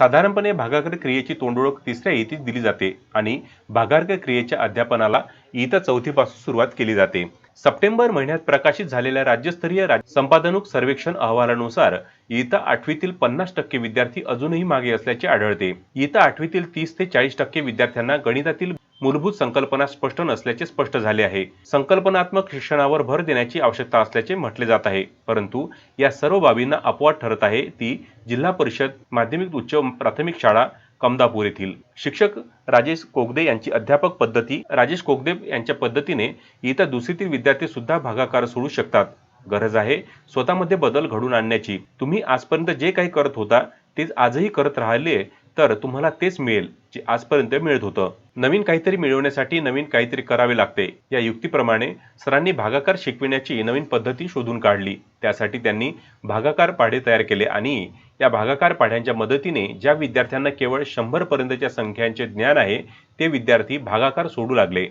साधारणपणे भागाकार क्रियेची तोंडओळख तिसऱ्या इतीत दिली जाते आणि भागार्क क्रियेच्या अध्यापनाला इयत्ता चौथीपासून सुरुवात केली जाते. सप्टेंबर महिन्यात प्रकाशित झालेल्या राज्यस्तरीय राज्य संपादनूक सर्वेक्षण अहवालानुसार इयत्ता आठवीतील पन्नास टक्के विद्यार्थी अजूनही मागे असल्याचे आढळते. इयत्ता आठवीतील तीस ते चाळीस टक्के विद्यार्थ्यांना गणितातील मूलभूत संकल्पना स्पष्ट नसल्याचे स्पष्ट झाले आहे. संकल्पनात्मक शिक्षणावर भर देण्याची आवश्यकता असल्याचे म्हटले जात आहे. परंतु या सर्व बाबींना अपवाद ठरत आहे ती जिल्हा परिषद माध्यमिक उच्च प्राथमिक शाळा कमदापूर येथील. शिक्षक राजेश कोगदे यांची अध्यापक पद्धती राजेश कोगदे यांच्या पद्धतीने इयत्ता दुसरीतील विद्यार्थी सुद्धा भागाकार सोडू शकतात. गरज आहे स्वतःमध्ये बदल घडून आणण्याची. तुम्ही आजपर्यंत जे काही करत होता तेच आजही करत राहिले तर तुम्हाला तेच मिळेल जे आजपर्यंत मिळत होतं. नवीन काहीतरी मिळवण्यासाठी नवीन काहीतरी करावे लागते. या युक्तीप्रमाणे सरांनी भागाकार शिकविण्याची नवीन पद्धती शोधून काढली. त्यासाठी त्यांनी भागाकार पाढे तयार केले आणि या भागाकार पाढ्यांच्या मदतीने ज्या विद्यार्थ्यांना केवळ शंभरपर्यंतच्या संख्यांचे ज्ञान आहे ते विद्यार्थी भागाकार सोडू लागले.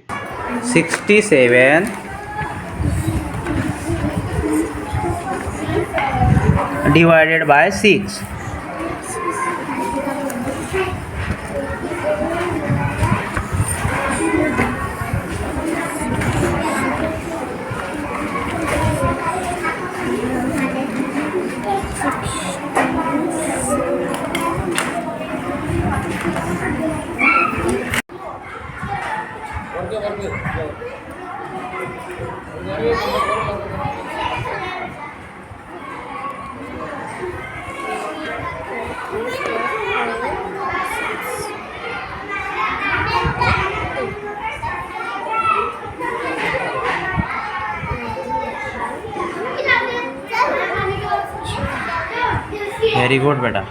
Sixty seven divided by six. Very good बेटा।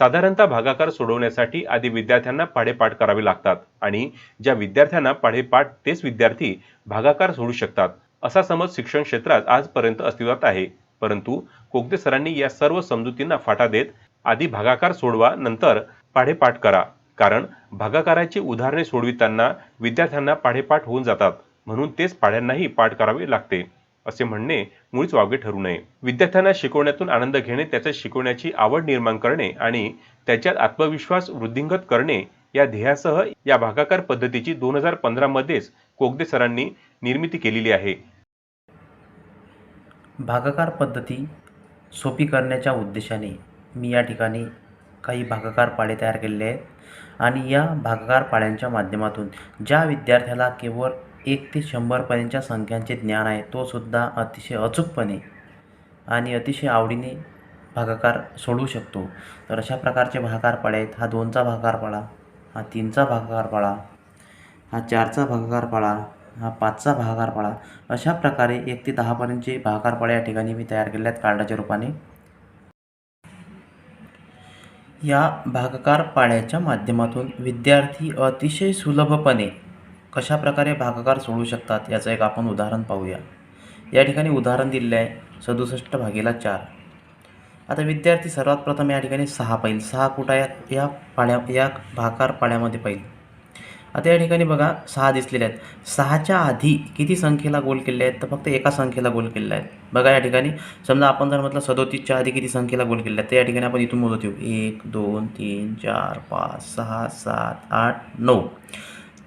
साधारणतः भागाकार सोडवण्यासाठी आधी विद्यार्थ्यांना पाढेपाठ करावे लागतात आणि ज्या विद्यार्थ्यांना पाढेपाठ तेच विद्यार्थी भागाकार सोडू शकतात. असा समज शिक्षण क्षेत्रात आजपर्यंत अस्तित्वात आहे. परंतु कोगदे सरांनी या सर्व समजुतींना फाटा देत आधी भागाकार सोडवा नंतर पाढेपाठ करा. कारण भागाकाराची उदाहरणे सोडविताना विद्यार्थ्यांना पाढेपाठ होऊन जातात. म्हणून तेच पाढ्यांनाही पाठ करावे लागते. असे म्हणणे मुळीच वावगे ठरू नये. विद्यार्थ्यांना शिकवण्यातून आनंद घेणे त्याच्या शिकवण्याची आवड निर्माण करणे आणि त्याच्यात आत्मविश्वास वृद्धिंगत करणे या ध्येयासह या भागाकार पद्धतीची दोन हजार पंधरामध्येच कोगदे सरांनी निर्मिती केलेली आहे. भागाकार पद्धती सोपी करण्याच्या उद्देशाने मी या ठिकाणी काही भागाकार पाळे तयार केलेले आहेत आणि या भागाकार पाड्यांच्या माध्यमातून ज्या विद्यार्थ्याला केवळ एक ते शंभरपर्यंतच्या संख्यांचे ज्ञान आहे तो सुद्धा अतिशय अचूकपणे आणि अतिशय आवडीने भागाकार सोडवू शकतो. तर अशा प्रकारचे भागाकार पाडे आहेत हा दोनचा भागाकार पाडा हा तीनचा भागाकार पाडा हा चारचा भागाकार पाडा हा पाचचा भागाकार पाडा अशा प्रकारे एक ते दहापर्यंतचे भागाकार पाडे या ठिकाणी मी तयार केले आहेत कार्डाच्या रूपाने. या भागाकार पाड्याच्या माध्यमातून विद्यार्थी अतिशय सुलभपणे कशा प्रकारे भागाकार सोडवू शकतात याचं एक आपण उदाहरण पाहूया. या ठिकाणी उदाहरण दिलेलं आहे. सदुसष्ट भागीला चार. आता विद्यार्थी सर्वात प्रथम या ठिकाणी सहा पाहिजे सहा कुठं या या पाड्या या भाकार पाड्यामध्ये पाहिजे आता या ठिकाणी बघा सहा दिसलेले आहेत. सहाच्या आधी किती संख्येला गोल केले आहेत? तर फक्त एका संख्येला गोल केलेला आहे बघा या ठिकाणी समजा आपण जर म्हटलं सदोतीसच्या आधी किती संख्येला गोल केले आहेत तर या ठिकाणी आपण इथून मोजत येऊ. एक दोन तीन चार पाच सहा सात आठ नऊ.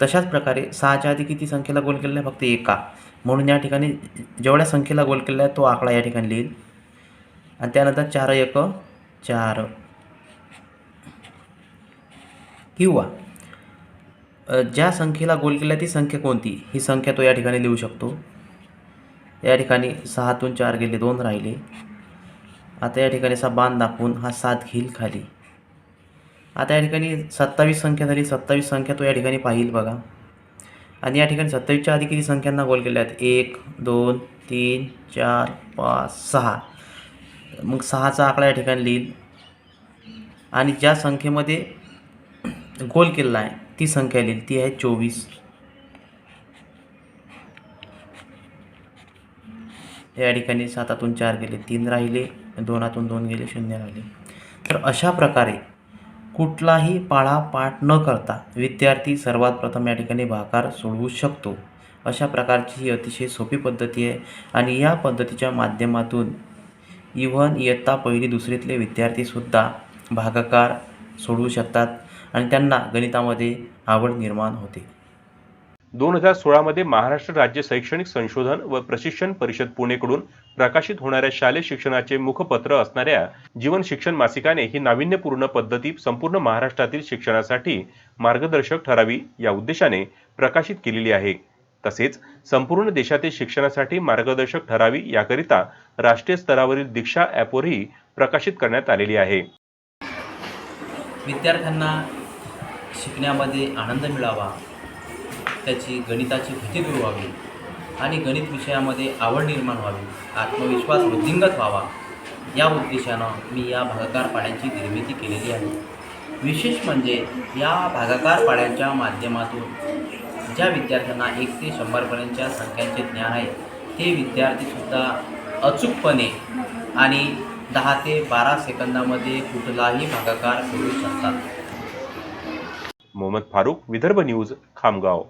तशाच प्रकारे सहाच्या आधी किती संख्येला गोल केलेला आहे? फक्त एका. म्हणून या ठिकाणी जेवढ्या संख्येला गोल केलेला आहे तो आकडा या ठिकाणी लिहिल आणि त्यानंतर चार एक चार. किंवा ज्या संख्येला गोल केला ती संख्या कोणती? ही संख्या तो या ठिकाणी लिहू शकतो. या ठिकाणी सहातून चार गेले दोन राहिले. आता या ठिकाणी असा बाण दाखवून हा सात घेईल खाली. आता या ठिकाणी सत्तावीस संख्या झाली. सत्तावीस संख्या तो या ठिकाणी पाहिल बघा. आणि या ठिकाणी सत्तावीसच्या आधी किती संख्यांना गोल केल्या आहेत? एक दोन तीन चार पाच सहा. मग सहाचा आकडा या ठिकाणी लिहिल. आणि ज्या संख्येमध्ये गोल केलेला आहे ती संख्या लिहिली. ती आहे चोवीस. या ठिकाणी सातातून चार गेले तीन राहिले दोनातून दोन गेले शून्य राहिले. तर अशा प्रकारे कुठलाही पाळापाठ न करता विद्यार्थी सर्वात प्रथम या ठिकाणी भाकार सोडवू शकतो. अशा प्रकारची ही अतिशय सोपी पद्धती आहे आणि या पद्धतीच्या माध्यमातून इव्हन इयत्ता पहिली दुसरीतले विद्यार्थीसुद्धा भागाकार सोडवू शकतात आणि त्यांना गणितामध्ये आवड निर्माण होते. दोन हजार सोळामध्ये महाराष्ट्र राज्य शैक्षणिक संशोधन व प्रशिक्षण परिषद पुणेकडून प्रकाशित होणाऱ्या शालेय शिक्षणाचे मुखपत्र असणाऱ्या जीवन शिक्षण मासिकाने ही नाविन्यपूर्ण पद्धती संपूर्ण महाराष्ट्रातील शिक्षणासाठी मार्गदर्शक ठरावी या उद्देशाने प्रकाशित केलेली आहे. तसेच संपूर्ण देशातील शिक्षणासाठी मार्गदर्शक ठरावी याकरिता राष्ट्रीय स्तरावरील दीक्षा ॲपवरही प्रकाशित करण्यात आलेली आहे. विद्यार्थ्यांना शिकण्यामध्ये आनंद मिळावा. त्याची गणिताची भीती दूर व्हावी आणि गणित विषयामध्ये आवड निर्माण व्हावी आत्मविश्वास वृद्धिंगत व्हावा. या उद्देशानं मी या भागाकार पाड्यांची निर्मिती केलेली आहे. विशेष म्हणजे या भागाकार पाड्यांच्या माध्यमातून ज्या विद्यार्थ्यांना एक ते शंभरपर्यंतच्या संख्यांचे ज्ञान आहे ते विद्यार्थीसुद्धा अचूकपणे आणि दहा ते बारा सेकंदामध्ये कुठलाही भागाकार करू शकतात. मोहम्मद फारूक विदर्भ न्यूज खामगाव.